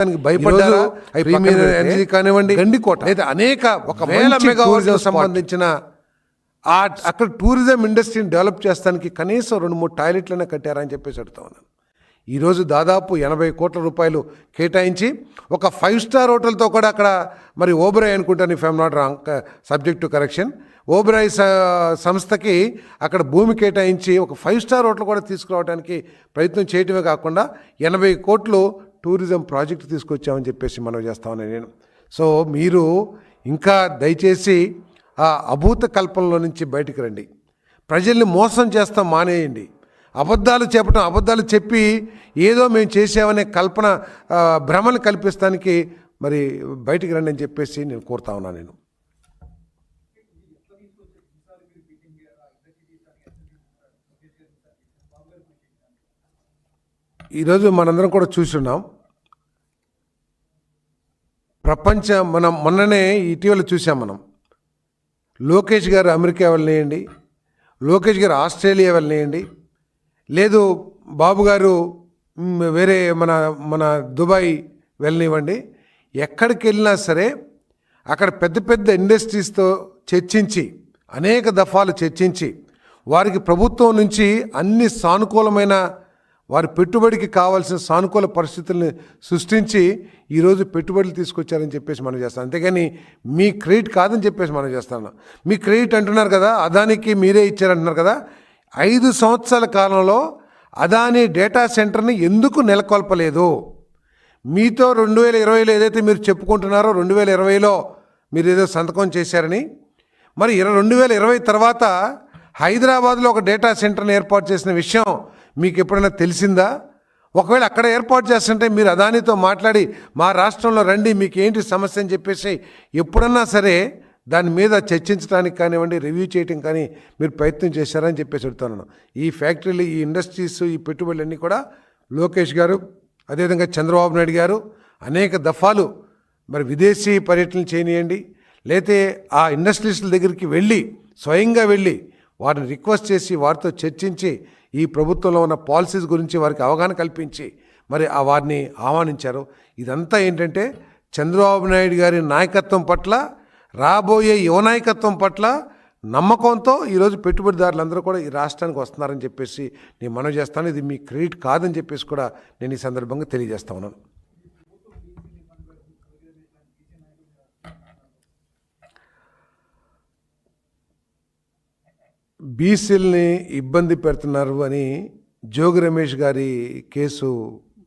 దానికి భయపడ్డారా premier energy కానివ్వండి గండికోట. లేదా అనేక ఒక వేల మెగావాట్లకు. సంబంధించిన ఆ అక్కడ టూరిజం ఇండస్ట్రీని డెవలప్ చేస్తానికి కనీసం రెండు మూడు టాయిలెట్లనే కట్టారా అని చెప్పేసి అడుగుతా ఉన్నాను ఈరోజు దాదాపు ఎనభై కోట్ల రూపాయలు కేటాయించి ఒక ఫైవ్ స్టార్ హోటల్తో కూడా అక్కడ మరి ఓబరాయ్ అనుకుంటాను if I'm not wrong subject to correction Oberoi సంస్థకి అక్కడ భూమి కేటాయించి ఒక ఫైవ్ స్టార్ హోటల్ కూడా తీసుకురావడానికి ప్రయత్నం చేయటమే కాకుండా ఎనభై కోట్లు టూరిజం ప్రాజెక్ట్ తీసుకొచ్చామని చెప్పేసి మనం చేస్తామని నేను. సో మీరు ఇంకా దయచేసి ఆ అభూత కల్పనలో నుంచి బయటికి రండి. ప్రజల్ని మోసం చేస్తాం మానేయండి. అబద్ధాలు చెప్పడం అబద్ధాలు చెప్పి ఏదో మేము చేసామనే కల్పన భ్రమను కల్పిస్తానికి మరి బయటికి రండి అని చెప్పేసి నేను కోరుతా ఉన్నాను నేను. ఈరోజు మనందరం కూడా చూస్తున్నాం. ప్రపంచ మనం మొన్ననే ఇటీవల చూసాం మనం. లోకేష్ గారు అమెరికా వెళ్ళనియండి లోకేష్ గారు ఆస్ట్రేలియా వెళ్ళనియండి లేదు బాబు గారు వేరే మన మన దుబాయ్ వెళ్ళనివ్వండి. ఎక్కడికి వెళ్ళినా సరే అక్కడ పెద్ద పెద్ద ఇండస్ట్రీస్తో చర్చించి అనేక దఫాలు చర్చించి వారికి ప్రభుత్వం నుంచి అన్ని సానుకూలమైన వారి పెట్టుబడికి కావాల్సిన సానుకూల పరిస్థితుల్ని సృష్టించి ఈరోజు పెట్టుబడులు తీసుకొచ్చారని చెప్పేసి మనం చేస్తాం. అంతేగాని మీ క్రెడిట్ కాదని చెప్పేసి మనం చేస్తాను మీ క్రెడిట్ అంటున్నారు కదా అదానికి మీరే ఇచ్చారంటున్నారు కదా ఐదు సంవత్సరాల కాలంలో అదాని డేటా సెంటర్ని ఎందుకు నెలకొల్పలేదు? మీతో రెండు వేల ఇరవైలో ఏదైతే మీరు చెప్పుకుంటున్నారో రెండు వేల ఇరవైలో మీరు ఏదో సంతకం చేశారని మరి ఇరవై రెండు వేల ఇరవై తర్వాత హైదరాబాద్లో ఒక డేటా సెంటర్ని ఏర్పాటు చేసిన విషయం మీకు ఎప్పుడైనా తెలిసిందా? ఒకవేళ అక్కడ ఏర్పాటు చేస్తుంటే మీరు అదానితో మాట్లాడి మా రాష్ట్రంలో రండి మీకు ఏంటి సమస్య అని చెప్పేసి ఎప్పుడన్నా సరే దాని మీద చర్చించడానికి కానివ్వండి రివ్యూ చేయటం కానీ మీరు ప్రయత్నం చేశారని చెప్పేసి చెప్తున్నాను ఈ ఫ్యాక్టరీలు ఈ ఇండస్ట్రీస్ ఈ పెట్టుబడులన్నీ కూడా లోకేష్ గారు అదేవిధంగా చంద్రబాబు నాయుడు గారు అనేక దఫాలు మరి విదేశీ పర్యటనలు చేయనియండి. లేతే ఆ ఇండస్ట్రీస్ల దగ్గరికి వెళ్ళి స్వయంగా వెళ్ళి వారిని రిక్వెస్ట్ చేసి వారితో చర్చించి ఈ ప్రభుత్వంలో ఉన్న పాలసీస్ గురించి వారికి అవగాహన కల్పించి మరి ఆ వారిని ఆహ్వానించారు. ఇదంతా ఏంటంటే చంద్రబాబు నాయుడు గారి నాయకత్వం పట్ల రాబోయే యువ నాయకత్వం పట్ల నమ్మకంతో ఈరోజు పెట్టుబడిదారులందరూ కూడా ఈ రాష్ట్రానికి వస్తున్నారని చెప్పేసి నేను మనవి చేస్తాను. ఇది మీ క్రెడిట్ కాదని చెప్పేసి కూడా నేను ఈ సందర్భంగా తెలియజేస్తా ఉన్నాను. బీసీల్ని ఇబ్బంది పెడుతున్నారు అని జోగి రమేష్ గారి కేసు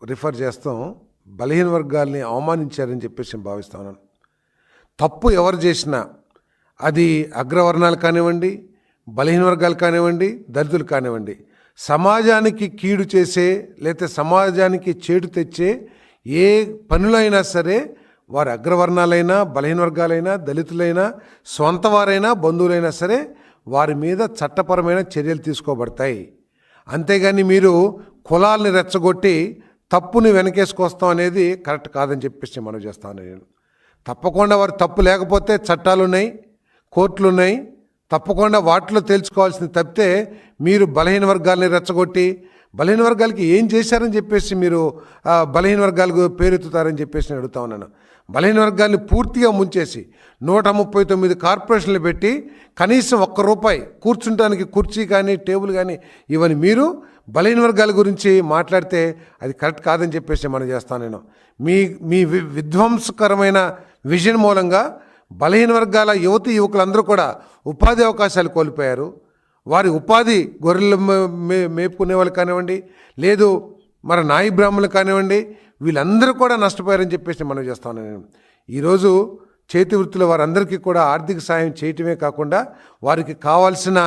రిఫర్ చేస్తాం. బలహీన వర్గాల్ని అవమానించారని చెప్పేసి నేను తప్పు ఎవరు చేసినా అది అగ్రవర్ణాలు కానివ్వండి బలహీన వర్గాలు కానివ్వండి దళితులు కానివ్వండి సమాజానికి కీడు చేసే లేకపోతే సమాజానికి చేటు తెచ్చే ఏ పనులైనా సరే వారు అగ్రవర్ణాలైనా బలహీన వర్గాలైనా దళితులైనా సొంత వారైనా బంధువులైనా సరే వారి మీద చట్టపరమైన చర్యలు తీసుకోబడతాయి. అంతేగాని మీరు కులాల్ని రెచ్చగొట్టి తప్పుని వెనకేసుకొస్తాం అనేది కరెక్ట్ కాదని చెప్పేసి మనం చేస్తాను నేను తప్పకుండా వారు తప్పు లేకపోతే చట్టాలు ఉన్నాయి కోర్టులు ఉన్నాయి తప్పకుండా వాటిలో తేల్చుకోవాల్సింది తప్పితే మీరు బలహీన వర్గాల్ని రెచ్చగొట్టి బలహీన వర్గాలకి ఏం చేశారని చెప్పేసి మీరు బలహీన వర్గాలకు పేరెత్తుతారని చెప్పేసి నేను అడుగుతా ఉన్నాను. బలహీన వర్గాన్ని పూర్తిగా ముంచేసి నూట ముప్పై తొమ్మిది కార్పొరేషన్లు పెట్టి కనీసం ఒక్క రూపాయి కూర్చుంటానికి కుర్చీ కానీ టేబుల్ కానీ ఇవన్నీ మీరు బలహీన వర్గాల గురించి మాట్లాడితే అది కరెక్ట్ కాదని చెప్పేసి మనం చేస్తాను నేను. మీ మీ వి- విధ్వంసకరమైన విజన్ మూలంగా బలహీన వర్గాల యువతి యువకులందరూ కూడా ఉపాధి అవకాశాలు కోల్పోయారు. వారి ఉపాధి గొర్రెలు మే- మేపుకునే వాళ్ళు కానివ్వండి లేదు మన నాయి బ్రాహ్మణులు కానివ్వండి వీళ్ళందరూ కూడా నష్టపోయారని చెప్పేసి మనం చేస్తాను నేను ఈరోజు చేతి వృత్తుల వారందరికీ కూడా ఆర్థిక సాయం చేయటమే కాకుండా వారికి కావాల్సిన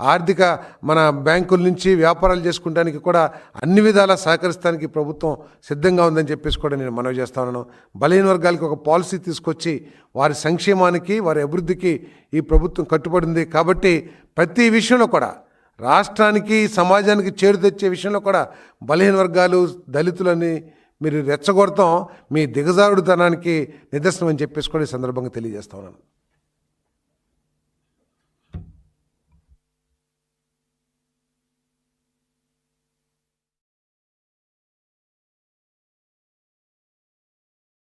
ఆర్థిక మన బ్యాంకుల నుంచి వ్యాపారాలు చేసుకోవడానికి కూడా అన్ని విధాలా సహకరిస్తానికి ప్రభుత్వం సిద్ధంగా ఉందని చెప్పేసి కూడా నేను మనవి చేస్తాను బలహీన వర్గాలకి ఒక పాలసీ తీసుకొచ్చి వారి సంక్షేమానికి వారి అభివృద్ధికి ఈ ప్రభుత్వం కట్టుబడింది. కాబట్టి ప్రతి విషయంలో కూడా రాష్ట్రానికి సమాజానికి చేరు తెచ్చే విషయంలో కూడా బలహీన వర్గాలు దళితులని మీరు రెచ్చగొడతాం మీ దిగజారుడుతనానికి నిదర్శనం అని చెప్పేసి కూడా ఈ సందర్భంగా తెలియజేస్తా ఉన్నాను.